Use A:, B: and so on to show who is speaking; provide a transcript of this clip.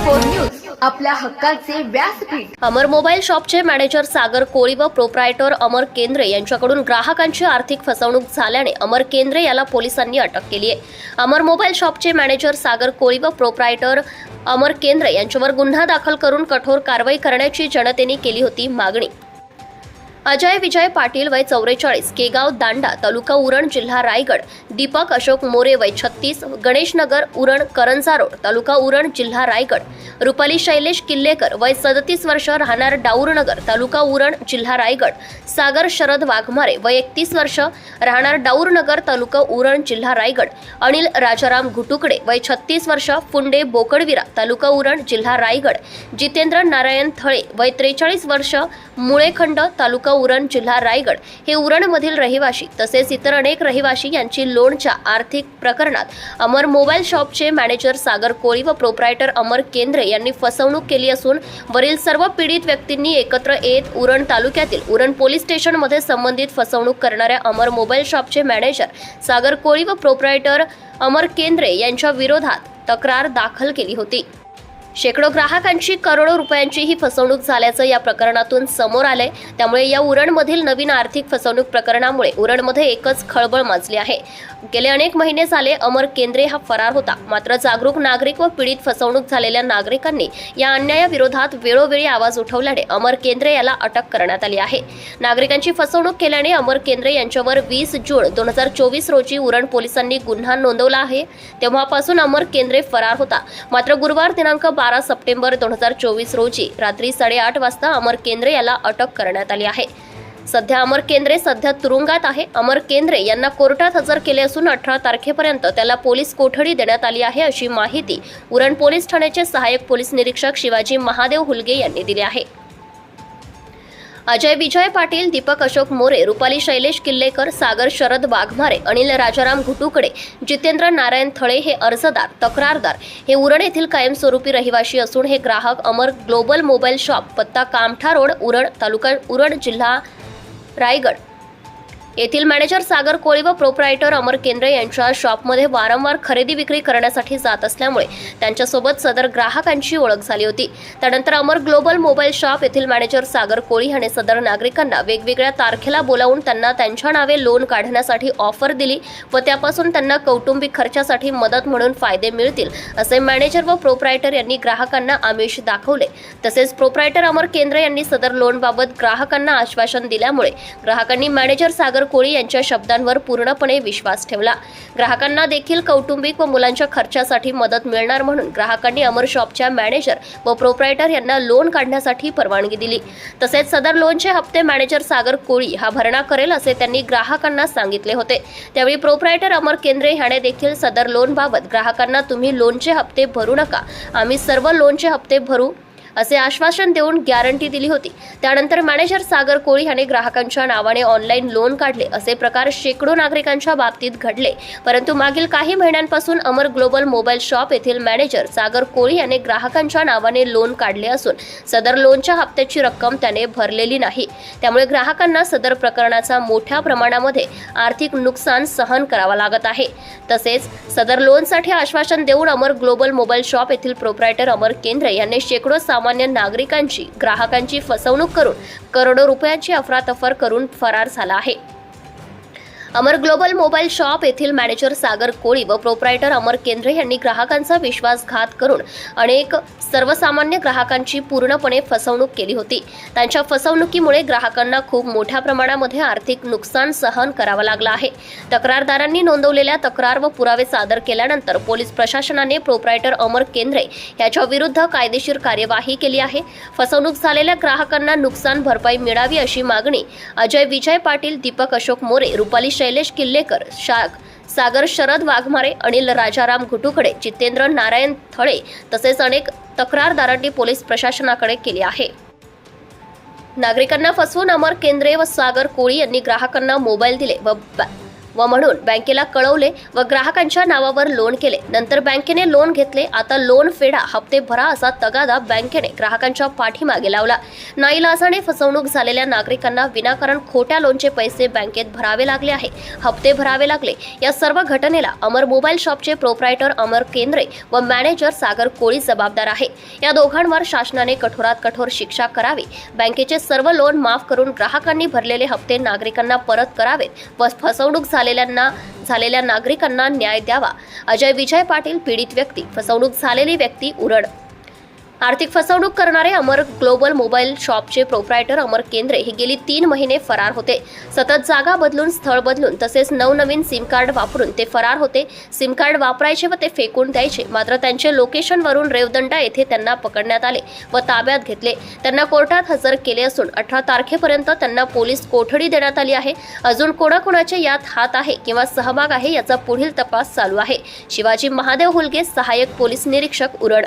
A: News आपल्या हक्काचे व्यासपीठ.
B: अमर मोबाईल शॉपचे मॅनेजर सागर कोळी व प्रोप्रायटर अमर केंद्रे यांच्याकडून ग्राहकांची आर्थिक फसवणूक झाल्याने अमर केंद्रे याला पोलिसांनी अटक केली आहे. अमर मोबाईल शॉपचे मॅनेजर सागर कोळी व प्रोप्रायटर अमर केंद्रे यांच्यावर गुन्हा दाखल करून कठोर कारवाई करण्याची जनतेने केली होती मागणी. अजय विजय पाटील वय चौवेचाळीस केगाव दांडा तालुका उरण जिल्हा रायगड दीपक अशोक मोरे वय छत्तीस गणेशनगर उरण करंजा रोड तालुका उरण जिल्हा रायगड. रुपाली शैलेश किल्लेकर वय सदतीस वर्ष राहणार डाऊरनगर तालुका उरण जिल्हा रायगड. सागर शरद वाघमारे वय एकतीस वर्ष राहणार डाऊरनगर तालुका उरण जिल्हा रायगड. अनिल राजाराम घुटुकडे वय छत्तीस वर्ष फुंडे बोकडविरा तालुका उरण जिल्हा रायगड. जितेंद्र नारायण थळे वय त्रेचाळीस वर्ष मुळेखंड तालुका उरण जिल्हा रायगड हे उरणमधील रहिवाशी तसेच इतर अनेक रहिवाशी यांची लोणच्या आर्थिक प्रकरणात अमर मोबाईल शॉपचे मॅनेजर सागर कोळी व प्रोप्रायटर अमर केंद्रे यांनी फसवणूक केली असून वरील सर्व पीडित व्यक्तींनी एकत्र येत उरण तालुक्यातील उरण पोलीस स्टेशनमध्ये संबंधित फसवणूक करणाऱ्या अमर मोबाईल शॉपचे मॅनेजर सागर कोळी व प्रोप्रायटर अमर केंद्रे यांच्या विरोधात तक्रार दाखल केली होती. शेकडो ग्राहकांची करोडो रुपयांची ही फसवणूक झाल्याचं या प्रकरणातून समोर आलंय. त्यामुळे या उरणमधील नवीन आर्थिक फसवणूक प्रकरणामुळे उरणमध्ये एकच खळबळ माजली आहे. गेले अनेक महिने झाले अमर केंद्रे हा फरार होता. मात्र जागरूक नागरिक व पीडित फसवणूक झालेल्या नागरिकांनी या अन्यायाविरोधात वेळोवेळी आवाज उठवल्याने अमर केंद्रे याला अटक करण्यात आली आहे. नागरिकांची फसवणूक केल्याने अमर केंद्रे यांच्यावर वीस जून दोन हजार चोवीस रोजी उरण पोलिसांनी गुन्हा नोंदवला आहे. तेव्हापासून अमर केंद्रे फरार होता. मात्र गुरुवार दिनांक बारा सप्टेंबर दोन हजार चोवीस रोजी रात्री साडेआठ वाजता अमर केंद्रे याला अटक करण्यात आली आहे. सध्या अमर केंद्रे सध्या तुरुंगात आहे. अमर केंद्रे यांना कोर्टात हजर केले असून अठरा तारखेपर्यंत त्याला पोलीस कोठडी देण्यात आली आहे अशी माहिती उरण पोलीस ठाण्याचे सहाय्यक पोलीस निरीक्षक शिवाजी महादेव हुलगे यांनी दिली आहे. अजय विजय पाटील दीपक अशोक मोरे रुपाली शैलेश किल्लेकर सागर शरद वाघमारे अनिल राजाराम घुटुकडे जितेंद्र नारायण थळे हे अर्जदार तक्रारदार. हे उरण येथील कायमस्वरूपी रहिवाशी असून हे ग्राहक अमर ग्लोबल मोबाईल शॉप पत्ता कामठा रोड उरण तालुका उरण जिल्हा रायगड. येथील मॅनेजर सागर कोळी व प्रोप्रायटर अमर केंद्रे यांच्या शॉपमध्ये वारंवार खरेदी विक्री करण्यासाठी जात असल्यामुळे त्यांच्यासोबत सदर ग्राहकांची ओळख झाली होती. त्यानंतर अमर ग्लोबल मोबाईल शॉप येथील मॅनेजर सागर कोळी याने सदर नागरिकांना वेगवेगळ्या तारखेला बोलावून त्यांना त्यांच्या नावे लोन काढण्यासाठी ऑफर दिली व त्यापासून त्यांना कौटुंबिक खर्चासाठी मदत म्हणून फायदे मिळतील असे मॅनेजर व प्रोप्रायटर यांनी ग्राहकांना आमिष दाखवले. तसेच प्रोप्रायटर अमर केंद्र यांनी सदर लोनबाबत ग्राहकांना आश्वासन दिल्यामुळे ग्राहकांनी मॅनेजर सागर कोळी यांच्या शब्दांवर पूर्णपणे विश्वास ठेवला. ग्राहकांना देखील कौटुंबिक व मुलांच्या खर्चासाठी मदत मिळणार म्हणून ग्राहकांनी अमर शॉपच्या मॅनेजर व प्रोप्रायटर यांना लोन काढण्यासाठी परवानगी दिली. तसेच सदर लोनचे हप्ते मॅनेजर सागर कोळी हा भरणा करेल असे त्यांनी ग्राहकांना सांगितले होते. त्यावेळी प्रोप्रायटर अमर केंद्रे ह्याने देखील सदर लोनबाबत ग्राहकांना तुम्ही लोनचे हप्ते भरू नका. आम्ही सर्व लोनचे हप्ते भरू असे आश्वासन देऊन गॅरंटी दिली होती. त्यानंतर मॅनेजर सागर कोळी याने ग्राहकांच्या नावाने ऑनलाईन लोन काढले. असे प्रकार शेकडो नागरिकांच्या बाबतीत घडले. परंतु मागील काही महिन्यांपासून अमर ग्लोबल मोबाईल शॉप येथील मॅनेजर सागर कोळी याने ग्राहकांच्या नावाने लोन काढले असून सदर लोनच्या हप्त्याची रक्कम त्याने भरलेली नाही. त्यामुळे ग्राहकांना सदर प्रकरणाचा मोठ्या प्रमाणामध्ये आर्थिक नुकसान सहन करावा लागत आहे. तसेच सदर लोनसाठी आश्वासन देऊन अमर ग्लोबल मोबाईल शॉप येथील प्रोप्रायटर अमर केंद्रे यांनी शेकडो सामान्य नागरिकांची ग्राहकांची फसवणूक करून करोडो रुपयांची अफरातफर करून फरार झाला आहे. अमर ग्लोबल मोबाईल शॉप येथील मॅनेजर सागर कोळी व प्रोप्रायटर अमर केंद्रे यांनी ग्राहकांचा विश्वासघात करून अनेक सर्वसामान्य ग्राहकांची पूर्णपणे फसवणूक केली होती. त्यांच्या फसवणुकीमुळे ग्राहकांना खूप मोठ्या प्रमाणामध्ये आर्थिक नुकसान सहन करावं लागलं आहे. तक्रारदारांनी नोंदवलेल्या तक्रार व पुरावे सादर केल्यानंतर पोलीस प्रशासनाने प्रोप्रायटर अमर केंद्रे याच्या विरुद्ध कायदेशीर कार्यवाही केली आहे. फसवणूक झालेल्या ग्राहकांना नुकसान भरपाई मिळावी अशी मागणी अजय विजय पाटील दीपक अशोक मोरे रुपाली शैलेश किल्लेकर शाग सागर शरद वाघमारे अनिल राजाराम घुटुकडे जितेंद्र नारायण थळे तसेच अनेक तक्रारदारांनी पोलीस प्रशासनाकडे केली आहे. नागरिकांना फसवून अमर केंद्रे व सागर कोळी यांनी ग्राहकांना मोबाईल दिले व व म्हणून बँकेला कळवले व ग्राहकांच्या नावावर लोन केले. नंतर बँकेने लोन घेतले. आता लोन फेडा हप्ते भरा असा तगादा बँकेने ग्राहकांच्या पाठीमागे लावला. नाईलाजाने फसवणूक झालेल्या नागरिकांना विनाकारण खोट्या लोनचे पैसे बँकेत भरावे लागले आहे. हप्ते भरावे लागले. या सर्व घटनेला अमर मोबाईल शॉपचे प्रोप्रायटर अमर केंद्रे व मॅनेजर सागर कोळी जबाबदार आहे. या दोघांवर शासनाने कठोरात कठोर शिक्षा करावी. बँकेचे सर्व लोन माफ करून ग्राहकांनी भरलेले हप्ते नागरिकांना परत करावेत व फसवणूक झालेल्यांना झालेल्या नागरिकांना न्याय द्यावा. अजय विजय पाटील पीडित व्यक्ती. फसवणूक झालेली व्यक्ती उरड आर्थिक फसवणूक करणारे अमर ग्लोबल मोबाईल शॉपचे प्रोप्रायटर अमर केंद्रे हे गेली तीन महिने फरार होते. सतत जागा बदलून स्थळ बदलून तसेच नवनवीन सिम कार्ड वापरून ते फरार होते. सिम कार्ड वापरायचे व ते फेकून द्यायचे मात्र त्यांचे लोकेशनवरून रेवदंडा येथे त्यांना पकडण्यात आले व ताब्यात घेतले. त्यांना कोर्टात हजर केले असून अठरा तारखेपर्यंत त्यांना पोलीस कोठडी देण्यात आली आहे. अजून कोणाकोणाचे यात हात आहे किंवा सहभाग आहे याचा पुढील तपास चालू आहे. शिवाजी महादेव हुलगे सहाय्यक पोलीस निरीक्षक उरड